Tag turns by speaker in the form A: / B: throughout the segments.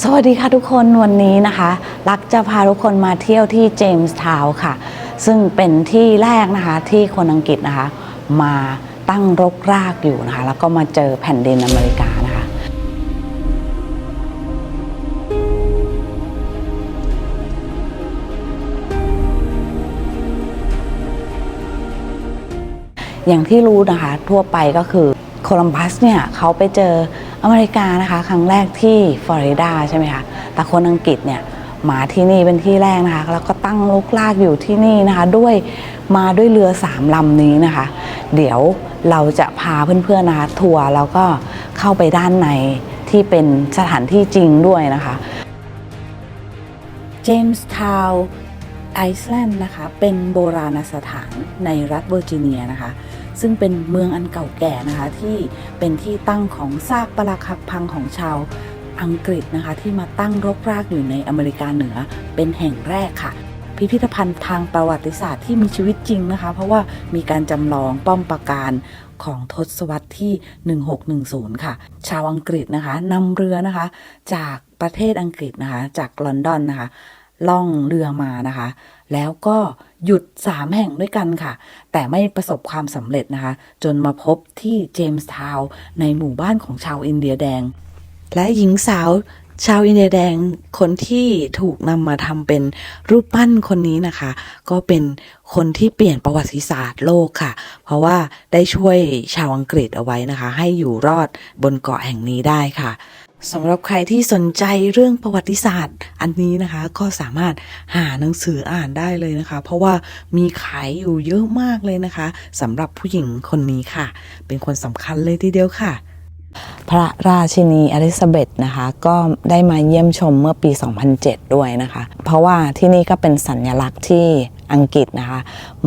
A: สวัสดีค่ะทุกคนวันนี้นะคะลักจะพาทุกคนมาเที่ยวที่เจมส์ทาวน์ค่ะ ซึ่งเป็นที่แรกนะคะที่คนอังกฤษนะคะ มาตั้งรกรากอยู่นะคะ แล้วก็มาเจอแผ่นดินอเมริกานะคะ อย่างที่รู้นะคะทั่วไปก็คือโคลัมบัสเนี่ยเขาไปเจอ อเมริกานะคะ ครั้งแรกที่ฟลอริดาใช่ไหมคะแต่คนอังกฤษเนี่ยมาที่นี่เป็นที่แรกนะคะ แล้วก็ตั้งลูกลากอยู่ที่นี่นะคะ ด้วยมาด้วยเรือสามลำนี้นะคะ เดี๋ยวเราจะพาเพื่อนๆนะคะทัวร์แล้วก็เข้าไปด้านในที่เป็นสถานที่จริงด้วยนะคะเจมส์ทาวน์ไอซ์แลนด์นะคะ เป็นโบราณสถานในรัฐเวอร์จิเนียนะคะ ซึ่งเป็นเมืองอันเก่าแก่นะคะที่เป็นที่ตั้งของซากปรักหักพังของชาวอังกฤษนะคะที่มาตั้งรกรากอยู่ในอเมริกาเหนือเป็นแห่งแรกค่ะ พิพิธภัณฑ์ทางประวัติศาสตร์ที่มีชีวิตจริงนะคะ เพราะว่ามีการจำลองป้อมปราการของทศวรรษที่ 1610 ค่ะ ชาวอังกฤษนะคะนำเรือนะคะ จากประเทศอังกฤษนะคะ จากลอนดอนนะคะ ล่องเรือมานะคะ แล้วก็หยุด3แห่งด้วยกันค่ะ แต่ไม่ประสบความสำเร็จนะคะ จนมาพบที่เจมส์ทาวน์ในหมู่บ้านของชาวอินเดียแดง และหญิงสาวชาวอินเดียแดงคนที่ถูกนำมาทำเป็นรูปปั้นคนนี้นะคะ ก็เป็นคนที่เปลี่ยนประวัติศาสตร์โลกค่ะ เพราะว่าได้ช่วยชาวอังกฤษเอาไว้นะคะ ให้อยู่รอดบนเกาะแห่งนี้ได้ค่ะ สำหรับใครที่สนใจเรื่องประวัติศาสตร์ อันนี้นะคะ ก็สามารถหาหนังสืออ่านได้เลยนะคะ เพราะว่ามีขายอยู่เยอะมากเลยนะคะสำหรับผู้หญิงคนนี้ค่ะ เป็นคนสำคัญเลยทีเดียวค่ะ พระราชินีอลิซาเบธนะคะ ก็ได้มาเยี่ยมชมเมื่อปี 2007 ด้วยนะคะ เพราะว่าที่นี่ก็เป็นสัญลักษณ์ที่อังกฤษนะคะ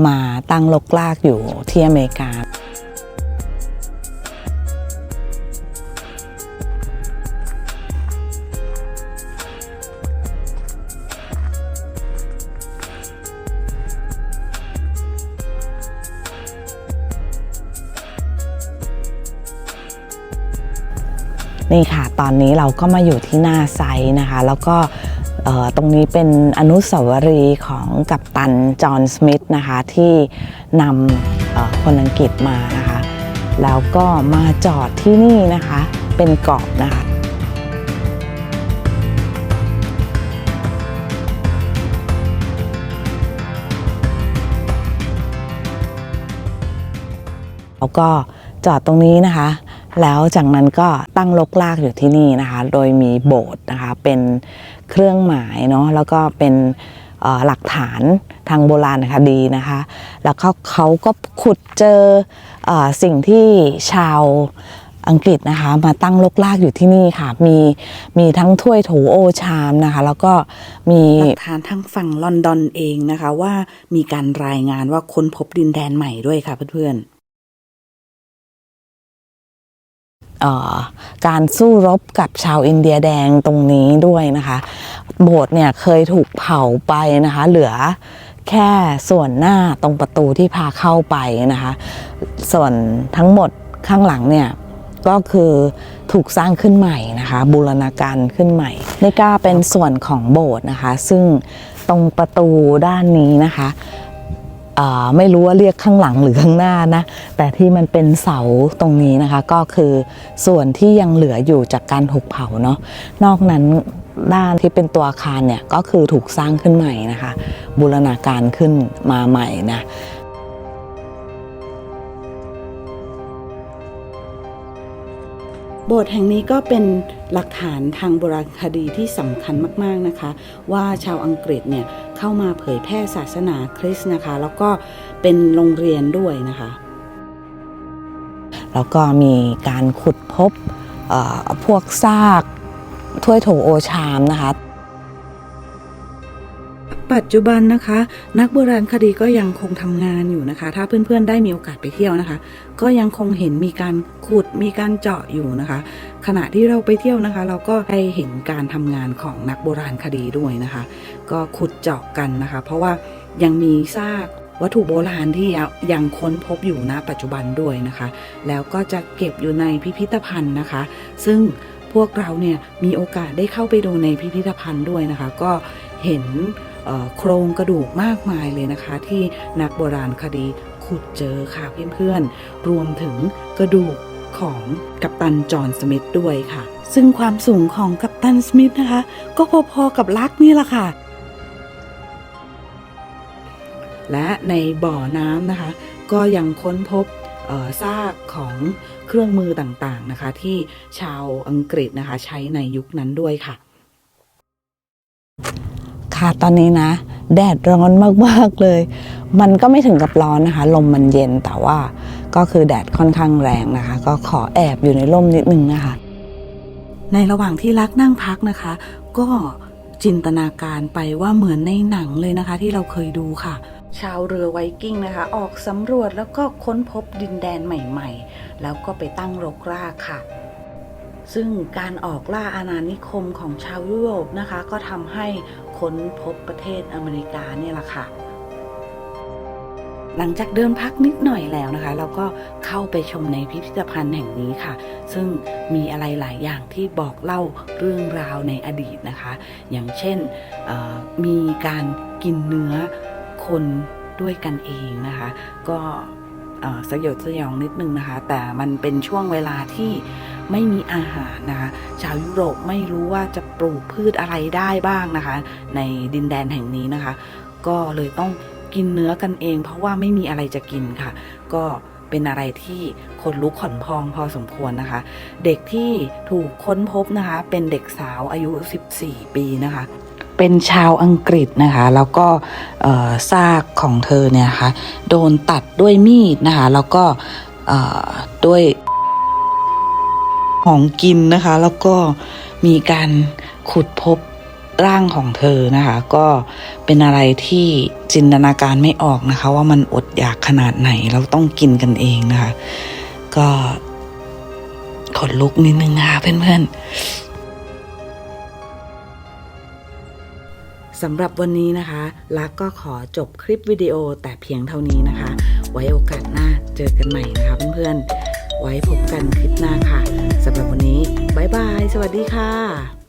A: มาตั้งลกลากอยู่ที่อเมริกา นี่ค่ะ ตอนนี้เราก็มาอยู่ที่หน้าไซต์นะคะ แล้วก็ตรงนี้เป็นอนุสาวรีย์ของกัปตันจอห์นสมิธนะคะ ที่นำคนอังกฤษมานะคะ แล้วก็มาจอดที่นี่นะคะ เป็นเกาะนะคะแล้วก็จอดตรงนี้นะคะ แล้วจากนั้นก็ตั้งลกลากอยู่ที่นี่นะคะ โดยมีโบสถ์นะคะเป็นเครื่องหมายเนาะแล้วก็เป็นหลักฐานทางโบราณคดีนะคะ แล้วเขาเขาก็ขุดเจอออสิ่งที่ชาวอังกฤษนะคะมาตั้งลกลากอยู่ที่นี่ค่ะ มีมีทั้งถ้วยโถโอชามนะคะ แล้วก็มีหลักฐานทางฝั่งลอนดอนเองนะคะ ว่ามีการรายงานว่าค้นพบดินแดนใหม่ด้วยค่ะเพื่อนๆ การสู้รบกับชาวอินเดียแดงตรงนี้ด้วยนะคะ โบสถ์เนี่ยเคยถูกเผาไปนะคะ เหลือแค่ส่วนหน้าตรงประตูที่พาเข้าไปนะคะ ส่วนทั้งหมดข้างหลังเนี่ยก็คือถูกสร้างขึ้นใหม่นะคะ บูรณาการขึ้นใหม่นี่ก็เป็นส่วนของโบสถ์นะคะ ซึ่งตรงประตูด้านนี้นะคะ ไม่รู้ว่าเรียกข้างหลังหรือข้างหน้านะ แต่ที่มันเป็นเสาตรงนี้นะคะ ก็คือส่วนที่ยังเหลืออยู่จากการถูกเผาเนาะนอกนั้นด้านที่เป็นตัวอาคารเนี่ยก็คือถูกสร้างขึ้นใหม่นะคะ บูรณาการขึ้นมาใหม่นะ โบสถ์แห่งนี้ก็เป็นหลักฐานทางโบราณคดีที่สำคัญมากๆนะคะ ว่าชาวอังกฤษเนี่ยเข้ามาเผยแพร่ศาสนาคริสต์นะคะ แล้วก็เป็นโรงเรียนด้วยนะคะ แล้วก็มีการขุดพบพวกซากถ้วยโถโอชามนะคะ ปัจจุบันนะคะ นักโบราณคดีก็ยังคงทำงานอยู่นะคะ ถ้าเพื่อนๆได้มีโอกาสไปเที่ยวนะคะ ก็ยังคงเห็นมีการขุดมีการเจาะอยู่นะคะ ขณะที่เราไปเที่ยวนะคะ เราก็ได้เห็นการทำงานของนักโบราณคดีด้วยนะคะ ก็ขุดเจาะกันนะคะ เพราะว่ายังมีซากวัตถุโบราณที่ยังค้นพบอยู่ณปัจจุบันด้วยนะคะ แล้วก็จะเก็บอยู่ในพิพิธภัณฑ์นะคะ ซึ่งพวกเราเนี่ยมีโอกาสได้เข้าไปดูในพิพิธภัณฑ์ด้วยนะคะ ก็เห็น โครงกระดูกมากมายเลยนะคะ ที่นักโบราณคดีขุดเจอค่ะเพื่อนๆ รวมถึงกระดูกของกัปตันจอห์นสมิธด้วยค่ะ ซึ่งความสูงของกัปตันสมิธนะคะ ก็พอๆกับลักนี่แหละค่ะ และในบ่อน้ำนะคะ ก็ยังค้นพบซากของเครื่องมือต่างๆนะคะ ที่ชาวอังกฤษนะคะใช้ในยุคนั้นด้วยค่ะ ค่ะตอนนี้นะ แดดร้อนมากๆเลย มันก็ไม่ถึงกับร้อนนะคะ ลมมันเย็นแต่ว่าก็คือแดดค่อนข้างแรงนะคะ ก็ขอแอบอยู่ในร่มนิดนึงนะคะ ในระหว่างที่รักนั่งพักนะคะ ก็จินตนาการไปว่าเหมือนในหนังเลยนะคะ ที่เราเคยดูค่ะ ชาวเรือไวกิ้งนะคะ ออกสำรวจแล้วก็ค้นพบดินแดนใหม่ ๆ แล้วก็ไปตั้งรกรากค่ะซึ่งการออกล่าอาณานิคมของชาวยุโรปนะคะ ก็ทำให้ ค้นพบประเทศอเมริกาเนี่ยแหละค่ะ หลังจากเดินพักนิดหน่อยแล้วนะคะ เราก็เข้าไปชมในพิพิธภัณฑ์แห่งนี้ค่ะ ซึ่งมีอะไรหลายอย่างที่บอกเล่าเรื่องราวในอดีตนะคะ อย่างเช่นมีการกินเนื้อคนด้วยกันเองนะคะ ก็สยดสยองนิดนึงนะคะ แต่มันเป็นช่วงเวลาที่ ไม่มีอาหารนะคะชาวยุโรปไม่รู้ว่าจะปลูกพืชอะไรได้บ้างนะคะ ในดินแดนแห่งนี้นะคะ ก็เลยต้องกินเนื้อกันเอง เพราะว่าไม่มีอะไรจะกินค่ะ ก็เป็นอะไรที่คนลุกขนพองพอสมควรนะคะ เด็กที่ถูกค้นพบนะคะ เป็นเด็กสาวอายุ 14 ปีนะคะ เป็นชาวอังกฤษนะคะ แล้วก็ซากของเธอเนี่ยนะคะโดนตัดด้วยมีดนะคะ แล้วก็ด้วย ของกินนะคะ แล้วก็มีการขุดพบร่างของเธอนะคะ ก็เป็นอะไรที่จินตนาการไม่ออกนะคะ ว่ามันอดอยากขนาดไหนเราต้องกินกันเองนะคะ ก็ขนลุกนิดนึงนะคะเพื่อนๆสำหรับวันนี้นะคะ ลักก็ขอจบคลิปวิดีโอแต่เพียงเท่านี้นะคะ ไว้โอกาสหน้าเจอกันใหม่นะคะเพื่อนๆ ไว้พบกันคลิปหน้าค่ะสำหรับวันนี้บ๊ายบาย สวัสดีค่ะ